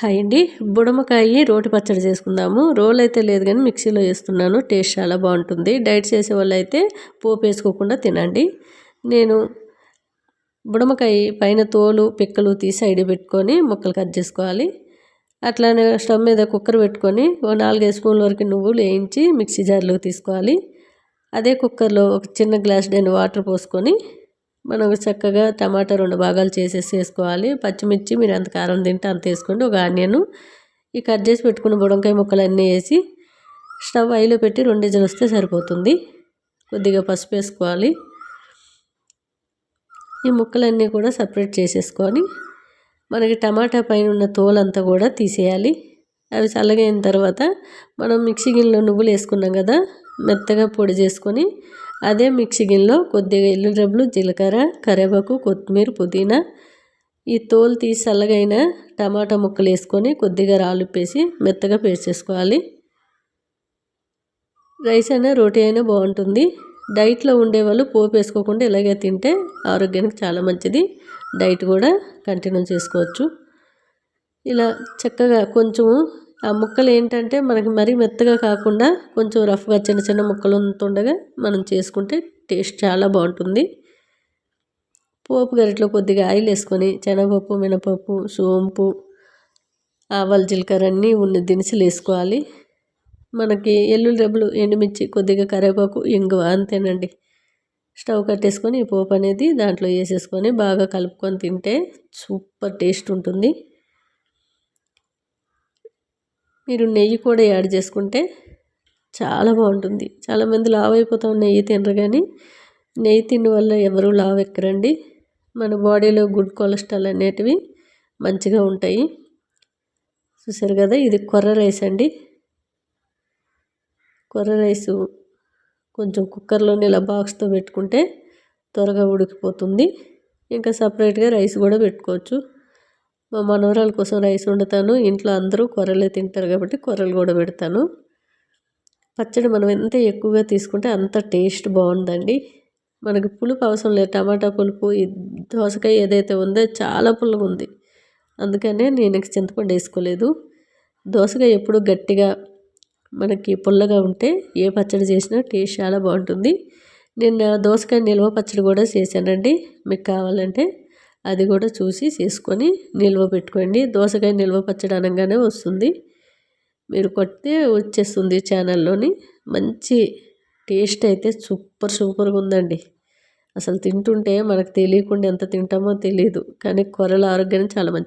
Hi అండి బుడమకాయ రోటి పచ్చడి చేసుకుందాము. రోల్ అయితే లేదు కానీ మిక్సీలో వేస్తున్నాను. టేస్ట్ చాలా బాగుంటుంది. డైట్ చేసే వాళ్ళు అయితే పోపు వేసుకోకుండా తినండి. నేను బుడమకాయ పైన తోలు పిక్కలు తీసి సైడ్ పెట్టుకొని ముక్కలు కట్ చేసుకోవాలి. అట్లానే స్టవ్ మీద కుక్కర్ పెట్టుకొని ఓ నాలుగైదు స్పూన్ల వరకు నువ్వులు వేయించి మిక్సీ జార్లోకి తీసుకోవాలి. అదే కుక్కర్లో ఒక చిన్న గ్లాస్ డెన్ వాటర్ పోసుకొని మనం చక్కగా టమాటా రెండు భాగాలు చేసేసి వేసుకోవాలి. పచ్చిమిర్చి మీరు ఎంత కారం తింటే అంత వేసుకోండి. ఒక ఆనియన్ ఈ కట్ చేసి పెట్టుకున్న బుడంకాయ ముక్కలు అన్నీ వేసి స్టవ్ ఐలో పెట్టి రెండు ఇజలు వస్తే సరిపోతుంది. కొద్దిగా పసుపు వేసుకోవాలి. ఈ ముక్కలన్నీ కూడా సపరేట్ చేసేసుకొని మనకి టమాటా పైన ఉన్న తోలంతా కూడా తీసేయాలి. అవి చల్లగైన తర్వాత మనం మిక్సీ గిన్నెలో నువ్వులు వేసుకున్నాం కదా మెత్తగా పొడి చేసుకొని అదే మిక్సీ గిన్నెలో కొద్దిగా ఎల్లుండ్రబ్బులు జీలకర్ర కరివేపాకు కొత్తిమీర పుదీనా ఈ తోలు తీసి చల్లగైన టమాటా ముక్కలు వేసుకొని కొద్దిగా రాలుప్పేసి మెత్తగా పేస్ట్ చేసుకోవాలి రైస్ అయినా రోటీ అయినా బాగుంటుంది. డైట్లో ఉండేవాళ్ళు పోపు వేసుకోకుండా ఇలాగే తింటే ఆరోగ్యానికి చాలా మంచిది. డైట్ కూడా కంటిన్యూ చేసుకోవచ్చు. ఇలా చక్కగా కొంచెము ఆ ముక్కలు ఏంటంటే మనకి మరీ మెత్తగా కాకుండా కొంచెం రఫ్గా చిన్న చిన్న ముక్కలు ఉంటుండగా మనం చేసుకుంటే టేస్ట్ చాలా బాగుంటుంది. పోపు గరిటలో కొద్దిగా ఆయిల్ వేసుకొని శనగపప్పు మినపప్పు సోంపు ఆవాలు జీలకర్ర అన్నీ ఉన్న దినుసులు వేసుకోవాలి. మనకి ఎల్లుల్లి రెబ్బలు ఎండుమిర్చి కొద్దిగా కరివేపాకు ఇంగువ అంతేనండి. స్టవ్ కట్టేసుకొని ఈ పోపు అనేది దాంట్లో వేసేసుకొని బాగా కలుపుకొని తింటే సూపర్ టేస్ట్ ఉంటుంది. మీరు నెయ్యి కూడా యాడ్ చేసుకుంటే చాలా బాగుంటుంది. చాలామంది లావ్ అయిపోతాం నెయ్యి తినరు కానీ నెయ్యి తిండి వల్ల ఎవరు లావ్ ఎక్కరండి. మన బాడీలో గుడ్ కొలెస్ట్రాల్ అనేటివి మంచిగా ఉంటాయి. చూసారు కదా ఇది కొర్ర రైస్ అండి. కొర్ర రైసు కొంచెం కుక్కర్లోనే ఇలా బాక్స్తో పెట్టుకుంటే త్వరగా ఉడికిపోతుంది. ఇంకా సపరేట్గా రైస్ కూడా పెట్టుకోవచ్చు. మా మనవరాల కోసం రైస్ వండుతాను. ఇంట్లో అందరూ కొర్రలే తింటారు కాబట్టి కూరలు కూడా పెడతాను. పచ్చడి మనం ఎంత ఎక్కువగా తీసుకుంటే అంత టేస్ట్ బాగుందండి. మనకి పులుపు అవసరం లేదు. టమాటా పులుపు దోసకాయ ఏదైతే ఉందో చాలా పుల్లగా ఉంది. అందుకనే నేను చింతపండు వేసుకోలేదు. దోసకాయ ఎప్పుడు గట్టిగా మనకి పుల్లగా ఉంటే ఏ పచ్చడి చేసినా టేస్ట్ చాలా బాగుంటుంది. నేను దోసకాయ నిల్వ పచ్చడి కూడా చేశానండి. మీకు కావాలంటే అది కూడా చూసి చేసుకొని నిల్వ పెట్టుకోండి. దోసకాయ నిల్వ పచ్చడి అనగానే వస్తుంది. మీరు కొడితే వచ్చేస్తుంది ఛానల్లోని. మంచి టేస్ట్ అయితే సూపర్ సూపర్గా ఉందండి. అసలు తింటుంటే మనకు తెలియకుండా ఎంత తింటామో తెలియదు. కానీ కూరల ఆరోగ్యానికి చాలా మంచి